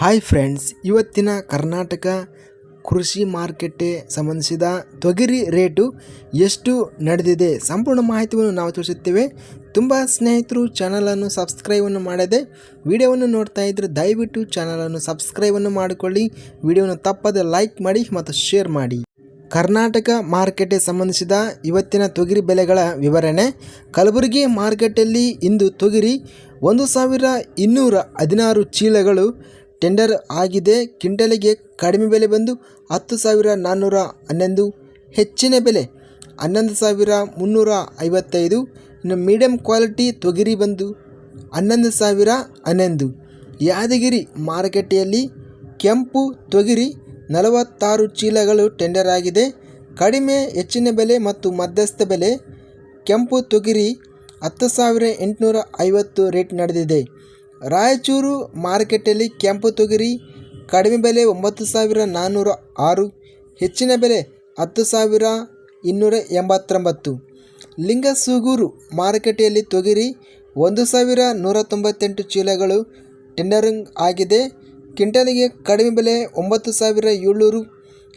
Hi friends ಇವತ್ತಿನ ಕರ್ನಾಟಕ ಕೃಷಿ ಮಾರ್ಕೆಟ್ಗೆ ಸಂಬಂಧಿಸಿದ ತೊಗರಿ ರೇಟು ಎಷ್ಟು ನಡೆದಿದೆ ಸಂಪೂರ್ಣ ಮಾಹಿತಿಯನ್ನು ನಾವು ತಿಳಿಸುತ್ತೇವೆ. ತುಂಬ ಸ್ನೇಹಿತರು ಚಾನಲನ್ನು ಸಬ್ಸ್ಕ್ರೈಬನ್ನು ಮಾಡದೆ ವಿಡಿಯೋವನ್ನು ನೋಡ್ತಾ ಇದ್ದರೆ ದಯವಿಟ್ಟು ಚಾನಲನ್ನು ಸಬ್ಸ್ಕ್ರೈಬನ್ನು ಮಾಡಿಕೊಳ್ಳಿ. ವಿಡಿಯೋವನ್ನು ತಪ್ಪದೆ ಲೈಕ್ ಮಾಡಿ ಮತ್ತು ಶೇರ್ ಮಾಡಿ. ಕರ್ನಾಟಕ ಮಾರ್ಕೆಟ್ಗೆ ಸಂಬಂಧಿಸಿದ ಇವತ್ತಿನ ತೊಗರಿ ಬೆಲೆಗಳ ವಿವರಣೆ. ಕಲಬುರಗಿ ಮಾರ್ಕೆಟಲ್ಲಿ ಇಂದು ತೊಗರಿ ಒಂದು ಸಾವಿರ ಇನ್ನೂರ ಹದಿನಾರು ಚೀಲಗಳು ಟೆಂಡರ್ ಆಗಿದೆ. ಕಿಂಟಲಿಗೆ ಕಡಿಮೆ ಬೆಲೆ ಬಂದು ಹತ್ತು ಸಾವಿರ ನಾನ್ನೂರ ಹನ್ನೊಂದು, ಹೆಚ್ಚಿನ ಬೆಲೆ ಹನ್ನೊಂದು ಸಾವಿರ ಮುನ್ನೂರ ಐವತ್ತೈದು, ಇನ್ನು ಮೀಡಿಯಮ್ ಕ್ವಾಲಿಟಿ ತೊಗರಿ ಬಂದು ಹನ್ನೊಂದು ಸಾವಿರ ಹನ್ನೊಂದು. ಯಾದಗಿರಿ ಮಾರುಕಟ್ಟೆಯಲ್ಲಿ ಕೆಂಪು ತೊಗರಿ ನಲವತ್ತಾರು ಚೀಲಗಳು ಟೆಂಡರ್ ಆಗಿದೆ. ಕಡಿಮೆ, ಹೆಚ್ಚಿನ ಬೆಲೆ ಮತ್ತು ಮಧ್ಯಸ್ಥ ಬೆಲೆ. ಕೆಂಪು ತೊಗರಿ ಹತ್ತು ಸಾವಿರ ಎಂಟುನೂರ ಐವತ್ತು ರೇಟ್ ನಡೆದಿದೆ. ರಾಯಚೂರು ಮಾರುಕಟ್ಟೆಯಲ್ಲಿ ಕೆಂಪು ತೊಗರಿ, ಕಡಿಮೆ ಬೆಲೆ ಒಂಬತ್ತು ಸಾವಿರ ನಾನ್ನೂರ ಆರು, ಹೆಚ್ಚಿನ ಬೆಲೆ ಹತ್ತು ಸಾವಿರ ಇನ್ನೂರ ಎಂಬತ್ತೊಂಬತ್ತು. ಲಿಂಗಸೂಗೂರು ಮಾರುಕಟ್ಟೆಯಲ್ಲಿ ತೊಗರಿ ಒಂದು ಸಾವಿರ ನೂರ ತೊಂಬತ್ತೆಂಟು ಚೀಲಗಳು ಟೆಂಡರಿಂಗ್ ಆಗಿದೆ. ಕ್ವಿಂಟಲಿಗೆ ಕಡಿಮೆ ಬೆಲೆ ಒಂಬತ್ತು ಸಾವಿರ ಏಳ್ನೂರು,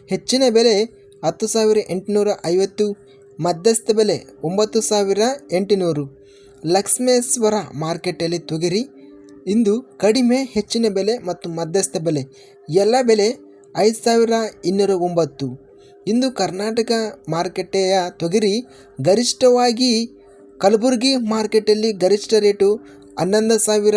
ಹೆಚ್ಚಿನ ಬೆಲೆ ಹತ್ತು ಸಾವಿರ ಎಂಟುನೂರ ಐವತ್ತು, ಮಧ್ಯಸ್ಥ ಬೆಲೆ ಒಂಬತ್ತು ಸಾವಿರ ಎಂಟುನೂರು. ಲಕ್ಷ್ಮೇಶ್ವರ ಮಾರ್ಕೆಟಲ್ಲಿ ತೊಗರಿ ಇಂದು ಕಡಿಮೆ, ಹೆಚ್ಚಿನ ಬೆಲೆ ಮತ್ತು ಮಧ್ಯಸ್ಥ ಬೆಲೆ. ಎಲ್ಲ ಬೆಲೆ ಐದು ಸಾವಿರ ಇನ್ನೂರ ಒಂಬತ್ತು ಇಂದು ಕರ್ನಾಟಕ ಮಾರುಕಟ್ಟೆಯ ತೊಗರಿ ಗರಿಷ್ಠವಾಗಿ ಕಲಬುರಗಿ ಮಾರ್ಕೆಟಲ್ಲಿ ಗರಿಷ್ಠ ರೇಟು ಹನ್ನೊಂದು ಸಾವಿರ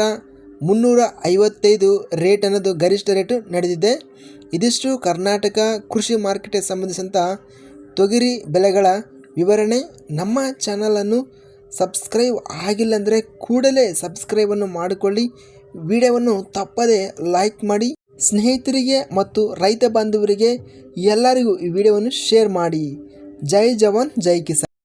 ಮುನ್ನೂರ ಐವತ್ತೈದು ರೇಟ್ ಅನ್ನೋದು ಗರಿಷ್ಠ ರೇಟು ನಡೆದಿದೆ. ಇದಿಷ್ಟು ಕರ್ನಾಟಕ ಕೃಷಿ ಮಾರ್ಕೆಟ್ಗೆ ಸಂಬಂಧಿಸಿದಂಥ ತೊಗರಿ ಬೆಲೆಗಳ ವಿವರಣೆ. ನಮ್ಮ ಚಾನಲನ್ನು ಸಬ್ಸ್ಕ್ರೈಬ್ ಆಗಿಲ್ಲ ಅಂದರೆ ಕೂಡಲೇ ಸಬ್ಸ್ಕ್ರೈಬನ್ನು ಮಾಡಿಕೊಳ್ಳಿ. ವಿಡಿಯೋವನ್ನು ತಪ್ಪದೇ ಲೈಕ್ ಮಾಡಿ. ಸ್ನೇಹಿತರಿಗೆ ಮತ್ತು ರೈತ ಬಾಂಧವರಿಗೆ ಎಲ್ಲರಿಗೂ ಈ ವಿಡಿಯೋವನ್ನು ಶೇರ್ ಮಾಡಿ. ಜೈ ಜವಾನ್, ಜೈ ಕಿಸಾನ್.